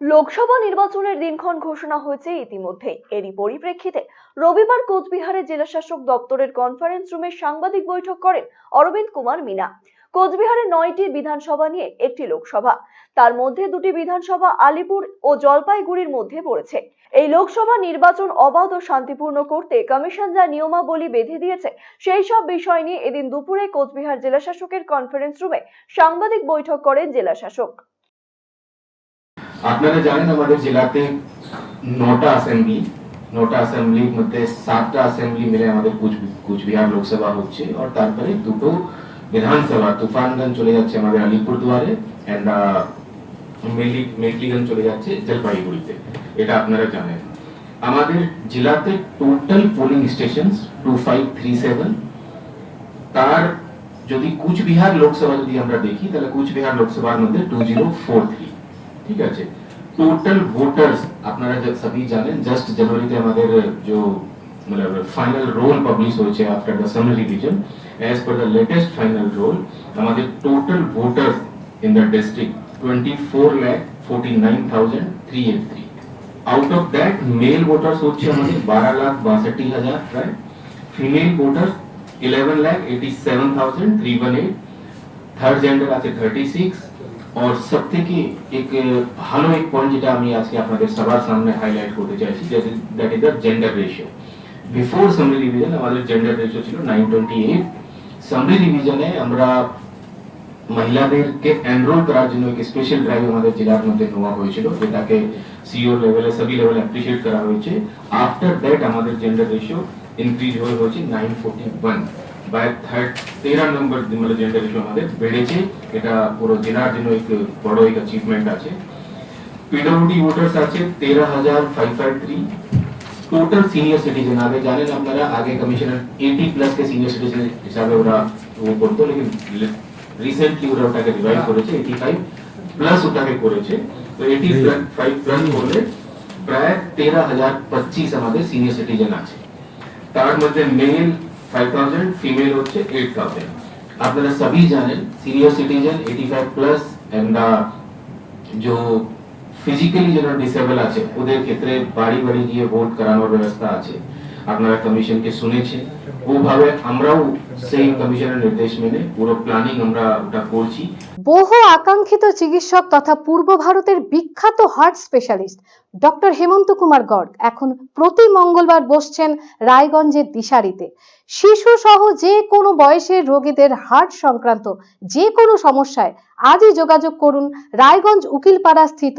লোকসভা নির্বাচনের দিনক্ষণ ঘোষণা হয়েছে ইতিমধ্যে। এরই পরিপ্রেক্ষিতে রবিবার কোচবিহারের জেলাশাসক দপ্তরের কনফারেন্স রুমে সাংবাদিক বৈঠক করেন অরবিন্দ কুমার মিনা। কোচবিহারের নয়টি বিধানসভা নিয়ে একটি লোকসভা। তার মধ্যে দুটি বিধানসভা আলিপুর ও জলপাইগুড়ির মধ্যে পড়েছে। এই লোকসভা নির্বাচন অবাধ ও শান্তিপূর্ণ করতে কমিশন যা নিয়মাবলী বেঁধে দিয়েছে, সেই সব বিষয় নিয়ে এদিন দুপুরে কোচবিহার জেলাশাসকের কনফারেন্স রুমে সাংবাদিক বৈঠক করেন জেলাশাসক। আপনারা জানেন আমাদের জেলাতে নটা অ্যাসেম্বলি নটা অ্যাসেম্বলির মধ্যে সাতটা অ্যাসেম্বলি মিলে আমাদের কুচবিহার লোকসভা হচ্ছে। আর তারপরে দুটো বিধানসভা, তুফানগঞ্জ চলে যাচ্ছে আমাদের আলিপুরদুয়ারে অ্যান্ড মেঘলিগঞ্জ চলে যাচ্ছে জলপাইগুড়িতে। এটা আপনারা জানেন। আমাদের জেলাতে total polling station two five three seven তার যদি কুচবিহার লোকসভা যদি আমরা দেখি, তাহলে কুচবিহার লোকসভার মধ্যে টু জিরো ফোর থ্রি ঠিক আছে? টোটাল ভোটার্স আপনারা সবই জানেন জাস্ট জানুয়ারিতে আমাদের যে মানে ফাইনাল রোল পাবলিশ হয়েছে after the summary revision as per the latest final roll আমাদের total voters in the district twenty four lakh forty nine thousand three eight three out of that male voters হচ্ছে আমাদের বারো লাখ বাষট্টি হাজার প্রায় female voters eleven lakh eighty seven thousand three one eight third gender আছে thirty six আর সব থেকে এক ভালো এক পয়েন্ট যেটা আমি আজকে আপনাদের সবার সামনে হাইলাইট করতে চাইছি that is the gender ratio before summary revision আমাদের জেন্ডার রেশিও ছিল নাইন টোয়েন্টি এইট সামরি রিভিশনে আমরা মহিলাদেরকে এনরোল করার জন্য এক স্পেশাল ড্রাইভ আমাদের জেলার মধ্যে নেওয়া হয়েছিল যেটাকে সিও লেভেলে সবই লেভেলে অ্যাপ্রিসিয়েট করা হয়েছে আফটার দ্যাট আমাদের জেন্ডার রেশিও ইনক্রিজ হয়ে হয়েছে নাইন ফোর্টি ওয়ান নম্বর মানে রিসেন্টলি ওরা ওটাকে রিভাইভ করেছে এইটি ফাইভ প্লাস ওটাকে করেছে। তো এইটি ফাইভ প্লাস করলে প্রায় তেরো হাজার পঁচিশ আমাদের সিনিয়র সিটিজেন আছে। তার মধ্যে মেল ফাইভ থাউজেন্ড ফিমেল হচ্ছে এইট থাউজেন্ড আপনারা সবই জানেন senior citizen eighty five plus and যে ফিজিক্যালি যারা ডিসেবল আছে, ওদের ক্ষেত্রে বাড়ি বাড়ি গিয়ে ভোট করানোর ব্যবস্থা আছে। আপনারা কমিশনকে শুনেছেন। ওভাবে আমরাও সেই কমিশনের নির্দেশ মেনে পুরো প্ল্যানিং আমরা ওটা করছি। বহু আকাঙ্ক্ষিত চিকিৎসক তথা পূর্ব ভারতের বিখ্যাত heart specialist doctor Hemant Kumar Garg এখন প্রতি মঙ্গলবার বসছেন রায়গঞ্জের দিশারিতে। শিশু সহ যে কোনো বয়সের রোগীদের হার্ট সংক্রান্ত যে কোনো সমস্যায় আজই যোগাযোগ করুন রায়গঞ্জ উকিলপাড়া স্থিত